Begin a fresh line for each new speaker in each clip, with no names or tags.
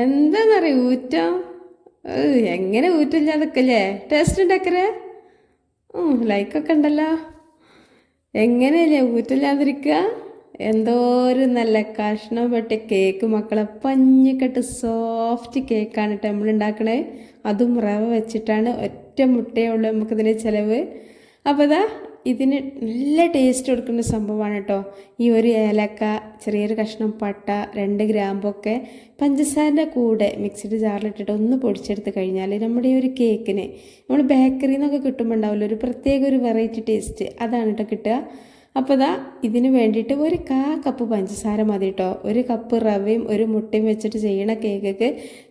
എന്താന്നറിയ ഊറ്റം? എങ്ങനെ ഊറ്റില്ലാതൊക്കെല്ലേ ടേസ്റ്റ് ഉണ്ടാക്കരേ ലൈക്കൊക്കെ ഉണ്ടല്ലോ. എങ്ങനെയല്ലേ ഊറ്റില്ലാതിരിക്കുക എന്തോ ഒരു നല്ല കഷ്ണം പെട്ട കേക്ക് മക്കളെ പഞ്ഞിക്കെട്ട് സോഫ്റ്റ് കേക്കാണ് കേട്ടോ നമ്മൾ ഉണ്ടാക്കണേ. അതും റവ വെച്ചിട്ടാണ് ഒറ്റ മുട്ടയുള്ളൂ നമുക്കിതിന് ചിലവ്. അപ്പോൾ ഇതാ ഇതിന് നല്ല ടേസ്റ്റ് കൊടുക്കുന്ന സംഭവമാണ് കേട്ടോ ഈ ഒരു ഏലക്ക ചെറിയൊരു കഷ്ണം പട്ട രണ്ട് ഗ്രാമ്പൊക്കെ പഞ്ചസാരന്റെ കൂടെ മിക്സിഡ് ജാറിലിട്ടിട്ട് ഒന്ന് പൊടിച്ചെടുത്ത് കഴിഞ്ഞാൽ നമ്മുടെ ഈ ഒരു കേക്കിന് നമ്മൾ ബേക്കറിയിൽ നിന്നൊക്കെ കിട്ടുമ്പോൾ ഉണ്ടാവില്ല ഒരു പ്രത്യേക ഒരു വെറൈറ്റി ടേസ്റ്റ് അതാണ് കേട്ടോ കിട്ടുക. അപ്പോൾ ഇതാ ഇതിന് വേണ്ടിയിട്ട് ഒരു കാ കപ്പ് പഞ്ചസാര മതി കേട്ടോ ഒരു കപ്പ് റവയും ഒരു മുട്ടയും വെച്ചിട്ട് ചെയ്യണ കേക്കൊക്കെ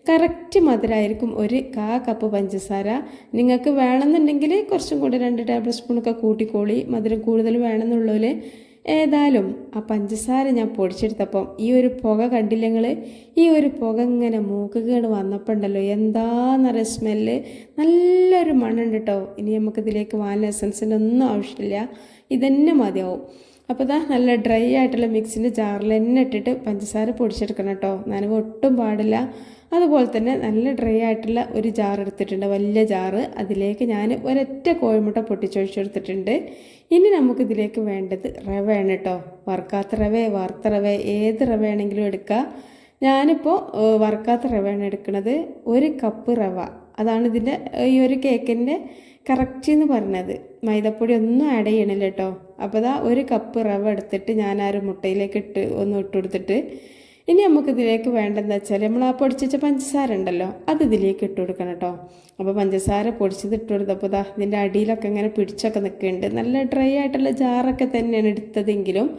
കറക്റ്റ് മധുരമായിരിക്കും ഒരു കാ കപ്പ് പഞ്ചസാര. നിങ്ങൾക്ക് വേണമെന്നുണ്ടെങ്കിൽ കുറച്ചും കൂടി രണ്ട് ടേബിൾ സ്പൂണൊക്കെ കൂട്ടിക്കോളി. മധുരം കൂടുതൽ വേണമെന്നുള്ളതിൽ ഏതായാലും ആ പഞ്ചസാര ഞാൻ പൊടിച്ചെടുത്തപ്പം ഈ ഒരു പുക കണ്ടില്ല നിങ്ങൾ ഈ ഒരു പുക ഇങ്ങനെ മൂക്കുകേട് വന്നപ്പോൾ ഉണ്ടല്ലോ എന്താന്നറിയ സ്മെല്ല് നല്ലൊരു മണ്ണുണ്ട് കേട്ടോ ഇനി നമുക്കിതിലേക്ക് വാൻ എസൻസിന്റെ ഒന്നും ആവശ്യമില്ല. ഇതന്നെ മതിയാവും. അപ്പോൾ ഇതാ നല്ല ഡ്രൈ ആയിട്ടുള്ള മിക്സിന്റെ ജാറിൽ തന്നെ ഇട്ടിട്ട് പഞ്ചസാര പൊടിച്ചെടുക്കണം കേട്ടോ നനവ് ഒട്ടും പാടില്ല. അതുപോലെ തന്നെ നല്ല ഡ്രൈ ആയിട്ടുള്ള ഒരു ജാർ എടുത്തിട്ടുണ്ട്. വലിയ ജാറ് അതിലേക്ക് ഞാൻ ഒരൊറ്റ കോഴിമുട്ട പൊട്ടിച്ചൊഴിച്ചെടുത്തിട്ടുണ്ട്. ഇനി നമുക്കിതിലേക്ക് വേണ്ടത് റവയാണ് കേട്ടോ വറുക്കാത്ത റവേ വറുത്ത റവ ഏത് റവയാണെങ്കിലും എടുക്കുക ഞാനിപ്പോൾ വറുക്കാത്ത റവയാണ് എടുക്കുന്നത് ഒരു കപ്പ് റവ. അതാണ് ഇതിന്റെ ഈ ഒരു കേക്കിന്റെ കറക്റ്റ് എന്ന് പറഞ്ഞത്. മൈദപ്പൊടി ഒന്നും ആഡ് ചെയ്യണില്ല കേട്ടോ അപ്പോൾ ദാ ഒരു കപ്പ് റവ എടുത്തിട്ട് ഞാൻ ആ ഒരു മുട്ടയിലേക്ക് ഇട്ട് ഒന്ന് ഇട്ട് കൊടുത്തിട്ട് ഇനി നമുക്ക് ഇതിലേക്ക് വേണ്ടതെന്ന് വെച്ചാൽ നമ്മൾ ആ പൊടിച്ചിച്ച പഞ്ചസാര ഉണ്ടല്ലോ അത് ഇതിലേക്ക് ഇട്ട് കൊടുക്കണം കേട്ടോ അപ്പോൾ പഞ്ചസാര പൊടിച്ചത് ഇട്ട് കൊടുത്തപ്പോൾ ദാ ഇതിന്റെ അടിയിലൊക്കെ ഇങ്ങനെ പിടിച്ചൊക്കെ നിൽക്കുന്നുണ്ട്. നല്ല ഡ്രൈ ആയിട്ടുള്ള ജാറൊക്കെ തന്നെയാണ് എടുത്തതെങ്കിലും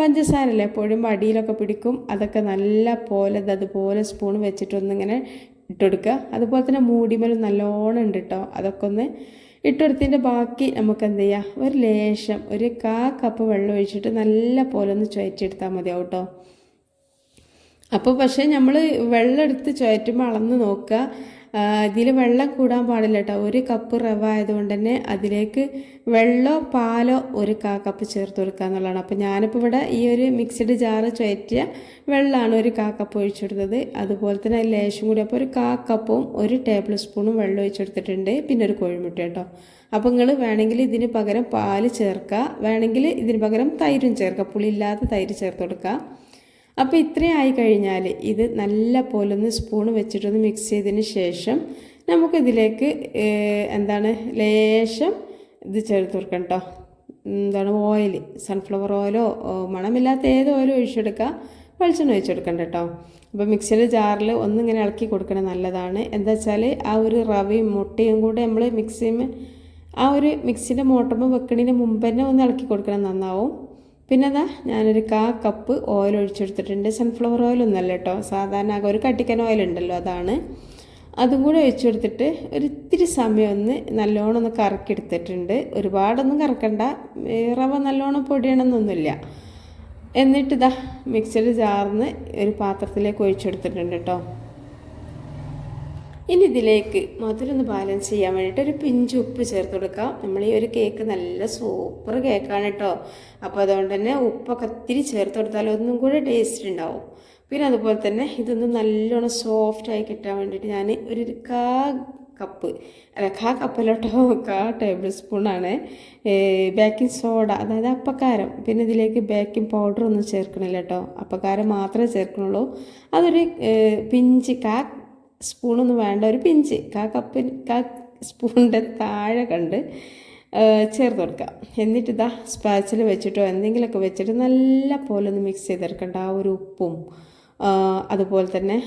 പഞ്ചസാരല്ലേ എപ്പോഴും അടിയിലൊക്കെ പിടിക്കും. അതൊക്കെ നല്ല പോലെ ഇത് അതുപോലെ സ്പൂൺ വെച്ചിട്ടൊന്നിങ്ങനെ ഇട്ടുകൊടുക്കുക അതുപോലെ തന്നെ മൂടിമലും നല്ലോണം ഉണ്ട് കേട്ടോ അതൊക്കെ ഒന്ന് ഇട്ടെടുത്തതിന്റെ ബാക്കി നമുക്ക് എന്ത് ചെയ്യാം ഒരു ലേശം ഒരു കാ കപ്പ് വെള്ളം ഒഴിച്ചിട്ട് നല്ല പോലെ ഒന്ന് ചുയറ്റെടുത്താൽ മതിയാവും കേട്ടോ അപ്പോൾ പക്ഷേ നമ്മൾ വെള്ളം എടുത്ത് ചുയറ്റുമ്പോൾ അളന്ന് നോക്കുക. ഇതിൽ വെള്ളം കൂടാൻ പാടില്ല കേട്ടോ ഒരു കപ്പ് റവ ആയതുകൊണ്ട് തന്നെ അതിലേക്ക് വെള്ളമോ പാലോ ഒരു കാ കപ്പ് ചേർത്ത് കൊടുക്കുക എന്നുള്ളതാണ്. അപ്പോൾ ഞാനിപ്പോൾ ഇവിടെ ഈ ഒരു മിക്സഡ് ജാറ് ചുയറ്റിയ വെള്ളമാണ് ഒരു കാ കപ്പ് ഒഴിച്ചെടുത്തത്. അതുപോലെ തന്നെ ലേശം കൂടി അപ്പോൾ ഒരു കാ കപ്പും ഒരു ടേബിൾ സ്പൂണും വെള്ളം ഒഴിച്ചെടുത്തിട്ടുണ്ട്. പിന്നെ ഒരു കോഴിമുട്ട കേട്ടോ അപ്പോൾ നിങ്ങൾ വേണമെങ്കിൽ ഇതിന് പകരം പാൽ ചേർക്കുക. വേണമെങ്കിൽ ഇതിന് പകരം തൈരും ചേർക്കുക. പുളിയില്ലാത്ത തൈര് ചേർത്ത് കൊടുക്കുക. അപ്പോൾ ഇത്രയും ആയി കഴിഞ്ഞാൽ ഇത് നല്ല പോലെ ഒന്ന് സ്പൂൺ വെച്ചിട്ടൊന്ന് മിക്സ് ചെയ്തതിന് ശേഷം നമുക്കിതിലേക്ക് എന്താണ് ലേശം ഇത് ചേർത്ത് കേട്ടോ എന്താണ് ഓയിൽ സൺഫ്ലവർ ഓയിലോ മണമില്ലാത്ത ഏത് ഓയിലും ഒഴിച്ചെടുക്കുക വെളിച്ചെണ്ണ ഒഴിച്ചെടുക്കണ്ട കേട്ടോ അപ്പോൾ മിക്സിയുടെ ജാറിൽ ഒന്നിങ്ങനെ ഇളക്കി കൊടുക്കണേ നല്ലതാണ്. എന്താ വെച്ചാൽ ആ ഒരു റവയും മുട്ടയും കൂടെ നമ്മൾ മിക്സിയും ആ ഒരു മിക്സിന്റെ മോട്ടറുമ്പോൾ വെക്കണതിന് മുമ്പ് തന്നെ ഒന്ന് ഇളക്കി കൊടുക്കണം നന്നാവും. പിന്നെ അതാ ഞാനൊരു കാ കപ്പ് ഓയിൽ ഒഴിച്ചെടുത്തിട്ടുണ്ട്. സൺഫ്ലവർ ഓയിൽ ഒന്നല്ല കേട്ടോ. സാധാരണ ഒരു കട്ടിക്കൻ ഓയിൽ ഉണ്ടല്ലോ അതാണ്. അതും കൂടെ ഒഴിച്ചെടുത്തിട്ട് ഒരു ഇത്തിരി സമയം ഒന്ന് നല്ലോണം ഒന്ന് കറക്കിയെടുത്തിട്ടുണ്ട്. ഒരുപാടൊന്നും കറക്കണ്ട. റവ നല്ലോണം പൊടിയണമെന്നൊന്നുമില്ല. എന്നിട്ട് ഇതാ മിക്സഡ് ജാർന്ന് ഒരു പാത്രത്തിലേക്ക് ഒഴിച്ചെടുത്തിട്ടുണ്ട് കേട്ടോ. ഇനി ഇതിലേക്ക് മധുരം ബാലൻസ് ചെയ്യാൻ വേണ്ടിയിട്ട് ഒരു പിഞ്ച് ഉപ്പ് ചേർത്ത് കൊടുക്കാം. നമ്മൾ ഈ ഒരു കേക്ക് നല്ല സൂപ്പർ കേക്കാണ് കേട്ടോ അപ്പോൾ അതുകൊണ്ട് തന്നെ ഉപ്പൊക്കെ ഒത്തിരി ചേർത്ത് കൊടുത്താൽ ഒന്നും കൂടെ ടേസ്റ്റ് ഉണ്ടാവും പിന്നെ അതുപോലെ തന്നെ ഇതൊന്ന് നല്ലോണം സോഫ്റ്റായി കിട്ടാൻ വേണ്ടിയിട്ട് ഞാൻ ഒരു കാ കപ്പ് അല്ല കാ കപ്പലോട്ടോ കാ ടേബിൾ സ്പൂണാണ് ബേക്കിംഗ് സോഡ അതായത് അപ്പക്കാരം. പിന്നെ ഇതിലേക്ക് ബേക്കിംഗ് പൗഡർ ഒന്നും ചേർക്കണില്ല കേട്ടോ അപ്പക്കാരം മാത്രമേ ചേർക്കണുള്ളൂ അതൊരു പിഞ്ച് കാ സ്പൂണൊന്നും വേണ്ട. ഒരു പിഞ്ച്. കാ കപ്പ് കാ സ്പൂണിന്റെ താഴെ കണ്ട് ചേർത്ത് കൊടുക്കുക എന്നിട്ട് ഇതാ സ്പാച്ചിൽ വെച്ചിട്ടോ എന്തെങ്കിലുമൊക്കെ വെച്ചിട്ട് നല്ല പോലെ ഒന്ന് മിക്സ് ചെയ്തെടുക്കേണ്ട. ആ ഒരു ഉപ്പും അതുപോലെ തന്നെ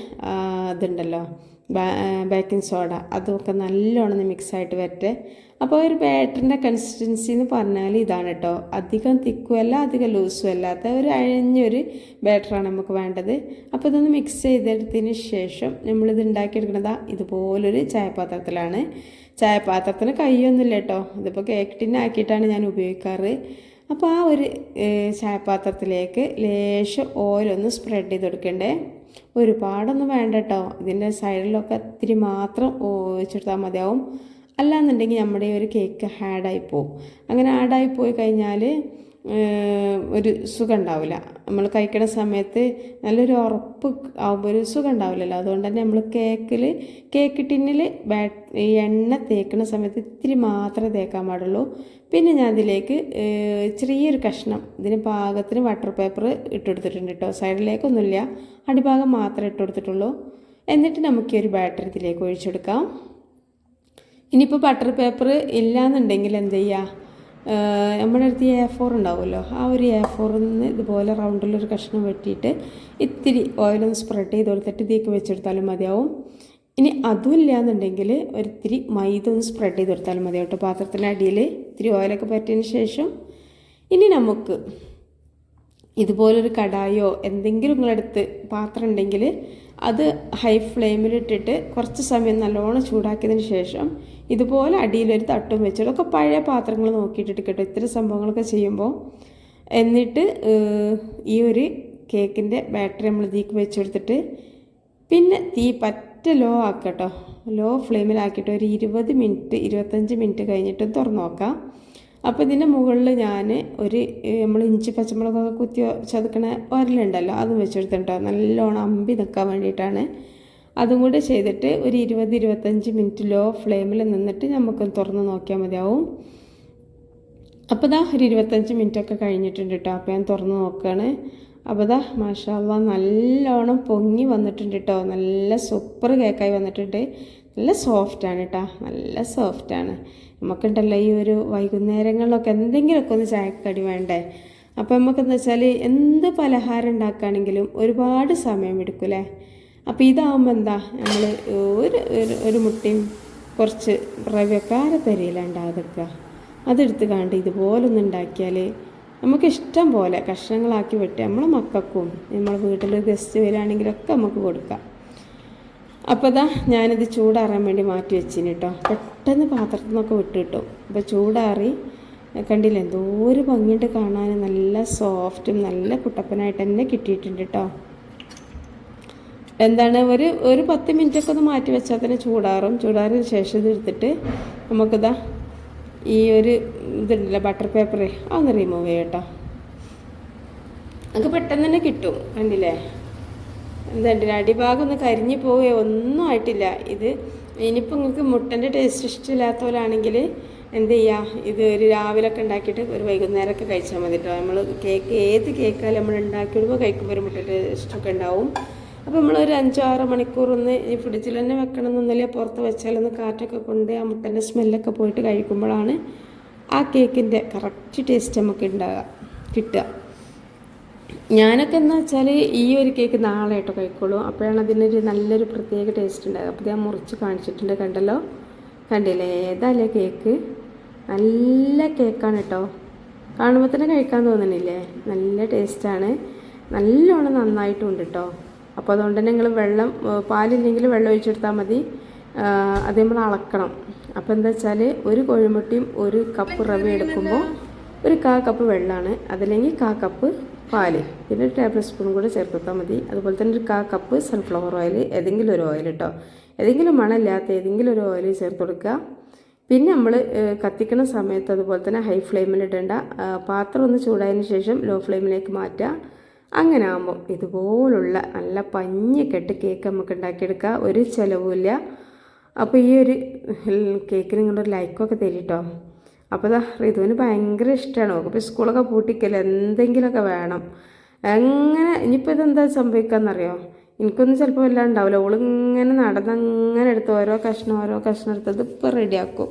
ഇതുണ്ടല്ലോ ബേക്കിംഗ് സോഡ അതൊക്കെ നല്ലോണം ഒന്ന് മിക്സ് ആയിട്ട് വരട്ടെ. അപ്പോൾ ഒരു ബാറ്ററിന്റെ കൺസിസ്റ്റൻസി എന്ന് പറഞ്ഞാൽ ഇതാണ് കേട്ടോ അധികം തിക്കുമല്ല അധികം ലൂസും അല്ലാത്ത ഒരു അഴഞ്ഞൊരു ബാറ്ററാണ് നമുക്ക് വേണ്ടത്. അപ്പോൾ ഇതൊന്ന് മിക്സ് ചെയ്തെടുത്തതിന് ശേഷം നമ്മളിത് ഉണ്ടാക്കിയെടുക്കുന്നത് ഇതുപോലൊരു ചായപാത്രത്തിലാണ്. ചായപാത്രത്തിന് കൈയൊന്നുമില്ല കേട്ടോ ഇതിപ്പോൾ കേക്ക് ടിന്നാക്കിയിട്ടാണ് ഞാൻ ഉപയോഗിക്കാറ്. അപ്പോൾ ആ ഒരു ചായപാത്രത്തിലേക്ക് ലേശം ഓയിലൊന്ന് സ്പ്രെഡ് ചെയ്ത് കൊടുക്കണ്ടേ. ഒരുപാടൊന്നും വേണ്ട കേട്ടോ ഇതിന്റെ സൈഡിലൊക്കെ ഇത്തിരി മാത്രം ഒഴിച്ചെടുത്താൽ മതിയാവും. അല്ലാന്നുണ്ടെങ്കിൽ നമ്മുടെ ഒരു കേക്ക് ഹാഡായി പോകും അങ്ങനെ ഹാഡായി പോയി കഴിഞ്ഞാൽ ഒരു സുഖം ഉണ്ടാവില്ല നമ്മൾ കഴിക്കണ സമയത്ത് നല്ലൊരു ഉറപ്പ് ആകുമ്പോൾ ഒരു സുഖം ഉണ്ടാവില്ലല്ലോ അതുകൊണ്ട് തന്നെ നമ്മൾ കേക്കിൽ കേക്ക് ടിന്നിൽ ഈ എണ്ണ തേക്കുന്ന സമയത്ത് ഇത്തിരി മാത്രമേ തേക്കാൻ പാടുള്ളൂ. പിന്നെ ഞാൻ അതിലേക്ക് ചെറിയൊരു കഷ്ണം ഇതിന് പാകത്തിന് വാട്ടർ പേപ്പർ ഇട്ടുകൊടുത്തിട്ടുണ്ട് കേട്ടോ സൈഡിലേക്കൊന്നുമില്ല. അടിഭാഗം മാത്രമേ ഇട്ടുകൊടുത്തിട്ടുള്ളൂ എന്നിട്ട് നമുക്ക് ഈ ഒരു ബാറ്ററി ഇതിലേക്ക് ഒഴിച്ചെടുക്കാം. ഇനിയിപ്പോൾ ബട്ടർ പേപ്പർ ഇല്ലയെന്നുണ്ടെങ്കിൽ എന്ത് ചെയ്യുക നമ്മുടെ അടുത്ത് എ ഫോർ ഉണ്ടാവുമല്ലോ. ആ ഒരു എ ഫോറിൽ നിന്ന് ഇതുപോലെ റൗണ്ടിലൊരു കഷ്ണം വെട്ടിയിട്ട് ഇത്തിരി ഓയിലൊന്ന് സ്പ്രെഡ് ചെയ്ത് കൊടുത്തിട്ട് ഇതിലേക്ക് വെച്ചെടുത്താലും മതിയാവും. ഇനി അതും ഇല്ലയെന്നുണ്ടെങ്കിൽ ഒരിത്തിരി മൈദ ഒന്ന് സ്പ്രെഡ് ചെയ്ത് കൊടുത്താലും മതി കേട്ടോ. പാത്രത്തിന്റെ അടിയിൽ ഇത്തിരി ഓയിലൊക്കെ പറ്റിയതിന് ശേഷം ഇനി നമുക്ക് ഇതുപോലൊരു കടായോ എന്തെങ്കിലും നിങ്ങളടുത്ത് പാത്രം ഉണ്ടെങ്കിൽ അത് ഹൈ ഫ്ലെയിമിലിട്ടിട്ട് കുറച്ച് സമയം നല്ലോണം ചൂടാക്കിയതിന് ശേഷം ഇതുപോലെ അടിയിലൊരു തട്ടും വെച്ചിട്ട് ഒക്കെ പഴയ പാത്രങ്ങൾ നോക്കിയിട്ടിട്ട് കേട്ടോ ഇത്തരം സംഭവങ്ങളൊക്കെ ചെയ്യുമ്പോൾ. എന്നിട്ട് ഈ ഒരു കേക്കിന്റെ ബാറ്ററി നമ്മൾ തീക്ക് വെച്ചെടുത്തിട്ട് പിന്നെ തീ പറ്റ ലോ ആക്കട്ടോ ലോ ഫ്ലെയിമിലാക്കിയിട്ട് ഒരു ഇരുപത് മിനിറ്റ് ഇരുപത്തഞ്ച് മിനിറ്റ് കഴിഞ്ഞിട്ട് തുറന്നു നോക്കാം. അപ്പോൾ ഇതിന്റെ മുകളിൽ ഞാൻ ഒരു നമ്മൾ ഇഞ്ചി പച്ചമുളകൊക്കെ കുത്തി ചതുക്കണ ഒരലുണ്ടല്ലോ അതും വെച്ചെടുത്തിട്ടുണ്ടോ നല്ലോണം അമ്പി നിൽക്കാൻ വേണ്ടിയിട്ടാണ്. അതും കൂടെ ചെയ്തിട്ട് ഒരു ഇരുപത് ഇരുപത്തഞ്ച് മിനിറ്റ് ലോ ഫ്ലെയിമിൽ നിന്നിട്ട് നമുക്ക് തുറന്ന് നോക്കിയാൽ മതിയാവും. അപ്പോൾ ദാ ഒരു ഇരുപത്തഞ്ച് മിനിറ്റൊക്കെ കഴിഞ്ഞിട്ടുണ്ട് കേട്ടോ. അപ്പോൾ ഞാൻ തുറന്ന് നോക്കുകയാണ് അപ്പോൾ ദാ മാഷാല്ല നല്ലോണം പൊങ്ങി വന്നിട്ടുണ്ട് കേട്ടോ. നല്ല സൂപ്പർ കേക്കായി വന്നിട്ടുണ്ട്. നല്ല സോഫ്റ്റാണ് കേട്ടോ. നല്ല സോഫ്റ്റാണ് നമുക്കുണ്ടല്ലോ ഈ ഒരു വൈകുന്നേരങ്ങളിലൊക്കെ എന്തെങ്കിലുമൊക്കെ ഒന്ന് ചായക്കടി വേണ്ടേ? അപ്പോൾ നമുക്കെന്ന് വെച്ചാൽ എന്ത് പലഹാരം ഉണ്ടാക്കുകയാണെങ്കിലും ഒരുപാട് സമയം എടുക്കൂലേ അപ്പോൾ ഇതാവുമ്പോൾ എന്താ? നമ്മൾ ഒരു ഒരു മുട്ടയും കുറച്ച് റവയൊക്കെ അരത്തരിയിലുണ്ടാകുക അതെടുത്ത് കണ്ട് ഇതുപോലൊന്നും ഉണ്ടാക്കിയാൽ നമുക്ക് ഇഷ്ടം പോലെ കഷ്ണങ്ങളാക്കി വെട്ടി നമ്മളെ മക്കൾക്കും നമ്മളെ വീട്ടിൽ ഗസ്റ്റ് വരികയാണെങ്കിലൊക്കെ നമുക്ക് കൊടുക്കാം. അപ്പോൾ ഇതാ ഞാനിത് ചൂടാറാൻ വേണ്ടി മാറ്റി വെച്ചിന് കേട്ടോ പെട്ടെന്ന് പാത്രത്തിൽ നിന്നൊക്കെ വിട്ട് കിട്ടും. അപ്പോൾ ചൂടാറി കണ്ടില്ല? എന്തോ ഒരു ഭംഗിയുണ്ട് കാണാൻ നല്ല സോഫ്റ്റും നല്ല കുട്ടപ്പനായിട്ട് തന്നെ കിട്ടിയിട്ടുണ്ട് കേട്ടോ എന്താണ് ഒരു ഒരു പത്ത് മിനിറ്റൊക്കെ ഒന്ന് മാറ്റി വെച്ചാൽ തന്നെ ചൂടാറും. ചൂടാറിന് ശേഷം ഇത് എടുത്തിട്ട് നമുക്കിതാ ഈ ഒരു ഇതുണ്ടല്ലോ ബട്ടർ പേപ്പർ അതൊന്ന് റിമൂവ് ചെയ്യട്ടോ നമുക്ക് പെട്ടെന്ന് തന്നെ കിട്ടും കണ്ടില്ലേ? എന്തുണ്ട് അടിഭാഗം ഒന്ന് കരിഞ്ഞു പോവുകയോ ഒന്നും ആയിട്ടില്ല. ഇത് ഇനിയിപ്പോൾ നിങ്ങൾക്ക് മുട്ടന്റെ ടേസ്റ്റ് ഇഷ്ടമില്ലാത്തവരാണെങ്കിൽ എന്ത് ചെയ്യുക ഇത് ഒരു രാവിലെയൊക്കെ ഉണ്ടാക്കിയിട്ട് ഒരു വൈകുന്നേരമൊക്കെ കഴിച്ചാൽ മതി കേട്ടോ. നമ്മൾ കേക്ക് ഏത് കേക്കാലും നമ്മൾ ഉണ്ടാക്കി വിടുമ്പോൾ കഴിക്കുമ്പോൾ ഒരു മുട്ടന്റെ ടേസ്റ്റൊക്കെ ഉണ്ടാവും. അപ്പോൾ നമ്മളൊരു അഞ്ചോ ആറോ മണിക്കൂർ ഒന്ന് ഈ ഫ്രിഡ്ജിൽ തന്നെ വെക്കണം എന്നൊന്നുമില്ല. പുറത്ത് വെച്ചാലൊന്ന് കാറ്റൊക്കെ കൊണ്ട് ആ മുട്ടന്റെ സ്മെല്ലൊക്കെ പോയിട്ട് കഴിക്കുമ്പോഴാണ് ആ കേക്കിന്റെ കറക്റ്റ് ടേസ്റ്റ് നമുക്ക് ഉണ്ടാകുക കിട്ടുക. ഞാനൊക്കെ എന്ന് വെച്ചാൽ ഈ ഒരു കേക്ക് നാളെ ആയിട്ടോ കഴിക്കുള്ളൂ. അപ്പോഴാണ് അതിനൊരു നല്ലൊരു പ്രത്യേക ടേസ്റ്റ് ഉണ്ടാകുക അപ്പോൾ ഞാൻ മുറിച്ച് കാണിച്ചിട്ടുണ്ട് കണ്ടല്ലോ? കണ്ടില്ലേ? ഏതല്ലേ കേക്ക് നല്ല കേക്കാണ് കേട്ടോ. കാണുമ്പോൾ തന്നെ കഴിക്കാൻ തോന്നണില്ലേ? നല്ല ടേസ്റ്റാണ് നല്ലോണം നന്നായിട്ടുണ്ട് കേട്ടോ. അപ്പോൾ അതുകൊണ്ട് തന്നെ നിങ്ങൾ വെള്ളം പാലില്ലെങ്കിൽ വെള്ളം ഒഴിച്ചെടുത്താൽ മതി. അത് നമ്മൾ അളക്കണം. അപ്പോൾ എന്താ വെച്ചാൽ ഒരു കോഴിമുട്ടിയും ഒരു കപ്പ് റവ എടുക്കുമ്പോൾ ഒരു കാ കപ്പ് വെള്ളമാണ് അതല്ലെങ്കിൽ കാ കപ്പ് പാൽ. പിന്നെ ഒരു ടേബിൾ സ്പൂൺ കൂടെ ചേർത്താൽ മതി. അതുപോലെ തന്നെ ഒരു കാ കപ്പ് സൺഫ്ലവർ ഓയിൽ ഏതെങ്കിലും ഒരു ഓയിൽ കേട്ടോ ഏതെങ്കിലും മണമില്ലാത്ത ഏതെങ്കിലും ഒരു ഓയിൽ ചേർത്ത് കൊടുക്കുക. പിന്നെ നമ്മൾ കത്തിക്കുന്ന സമയത്ത് അതുപോലെ തന്നെ ഹൈ ഫ്ലെയിമിൽ ഇടേണ്ട പാത്രം ഒന്ന് ചൂടായതിന് ശേഷം ലോ ഫ്ലെയിമിലേക്ക് മാറ്റുക. അങ്ങനെ ആകുമ്പോൾ ഇതുപോലുള്ള നല്ല പഞ്ഞിക്കെട്ട് കേക്ക് നമുക്ക് ഉണ്ടാക്കിയെടുക്കുക ഒരു ചിലവുമില്ല. അപ്പോൾ ഈ ഒരു കേക്കിന് നിങ്ങളൊരു ലൈക്കൊക്കെ തരിട്ടോ. അപ്പോൾ ഇതാ ഇതുവിന് ഭയങ്കര ഇഷ്ടമാണ് അപ്പോൾ സ്കൂളൊക്കെ പൂട്ടിക്കല്ലോ എന്തെങ്കിലുമൊക്കെ വേണം. എങ്ങനെ ഇനിയിപ്പോൾ ഇതെന്താ സംഭവിക്കാന്നറിയോ? എനിക്കൊന്നും ചിലപ്പോൾ എല്ലാം ഉണ്ടാവില്ല. ഓളിങ്ങനെ നടന്ന് അങ്ങനെ എടുത്ത് ഓരോ കഷ്ണം ഓരോ കഷ്ണം എടുത്തത് ഇപ്പോൾ റെഡിയാക്കും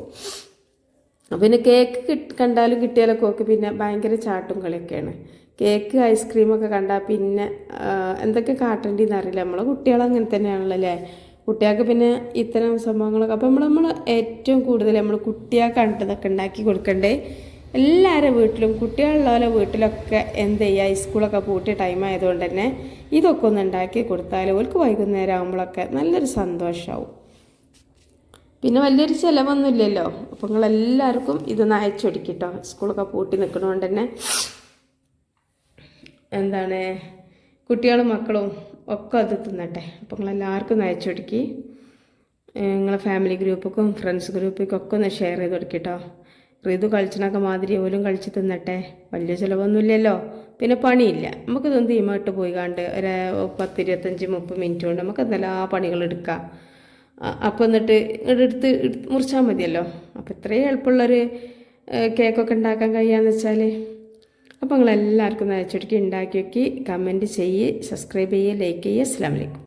പിന്നെ കേക്ക് കിട്ട് കണ്ടാലും കിട്ടിയാലൊക്കെ ഓക്കെ പിന്നെ ഭയങ്കര ചാട്ടും കളിയൊക്കെയാണ്. കേക്ക് ഐസ്ക്രീമൊക്കെ കണ്ടാൽ പിന്നെ എന്തൊക്കെ കാട്ടേണ്ടി അറിയില്ല. നമ്മളെ കുട്ടികൾ അങ്ങനെ തന്നെയാണല്ലോ അല്ലേ കുട്ടികൾക്ക് പിന്നെ ഇത്തരം സംഭവങ്ങളൊക്കെ. അപ്പോൾ നമ്മൾ നമ്മൾ ഏറ്റവും കൂടുതൽ നമ്മൾ കുട്ടികൾക്ക് കണ്ടതൊക്കെ ഉണ്ടാക്കി കൊടുക്കണ്ടേ? എല്ലാവരുടെ വീട്ടിലും കുട്ടികളുള്ളവരെ വീട്ടിലൊക്കെ എന്ത് ചെയ്യുക? സ്കൂളൊക്കെ പൂട്ടിയ ടൈം ആയതുകൊണ്ട് തന്നെ ഇതൊക്കെ ഒന്ന് ഉണ്ടാക്കി കൊടുത്താൽ അവർക്ക് വൈകുന്നേരം ആകുമ്പോഴൊക്കെ നല്ലൊരു സന്തോഷമാവും പിന്നെ വലിയൊരു ചിലവൊന്നുമില്ലല്ലോ അപ്പോൾ നിങ്ങളെല്ലാവർക്കും ഇതൊന്ന് അയച്ചൊടുക്കിട്ടോ സ്കൂളൊക്കെ പൂട്ടി നിൽക്കണോണ്ട് തന്നെ എന്താണ് കുട്ടികളും മക്കളും ഒക്കെ അത് തിന്നട്ടെ. അപ്പോൾ നിങ്ങളെല്ലാവർക്കും അയച്ചു കൊടുക്കി. നിങ്ങളെ ഫാമിലി ഗ്രൂപ്പൊക്കും ഫ്രണ്ട്സ് ഗ്രൂപ്പിക്കും ഒക്കെ ഒന്ന് ഷെയർ ചെയ്ത് കൊടുക്കിട്ടോ ഋതു കളിച്ചണൊക്കെ മാതിരി ഓലും കളിച്ച് തിന്നട്ടെ. വലിയ ചിലവൊന്നുമില്ലല്ലോ പിന്നെ പണിയില്ല. നമുക്ക് ഇതൊന്ന് തീമായിട്ട് പോയി കണ്ട് ഒരു പത്ത് ഇരുപത്തഞ്ച് മുപ്പത് മിനിറ്റ് കൊണ്ട് നമുക്ക് എന്തെല്ലാം പണികൾ എടുക്കാം. അപ്പോൾ എന്നിട്ട് ഇങ്ങോട്ട് എടുത്ത് മുറിച്ചാൽ മതിയല്ലോ. അപ്പോൾ ഇത്രയും എളുപ്പമുള്ളൊരു കേക്കൊക്കെ ഉണ്ടാക്കാൻ കഴിയാന്ന് വെച്ചാൽ അപ്പോൾ നിങ്ങളെല്ലാവർക്കും നയച്ചൊടുക്കി ഉണ്ടാക്കി നോക്കി കമന്റ് ചെയ്യ് സബ്സ്ക്രൈബ് ചെയ്യുക ലൈക്ക് ചെയ്യുക അസ്സാം വലൈക്കും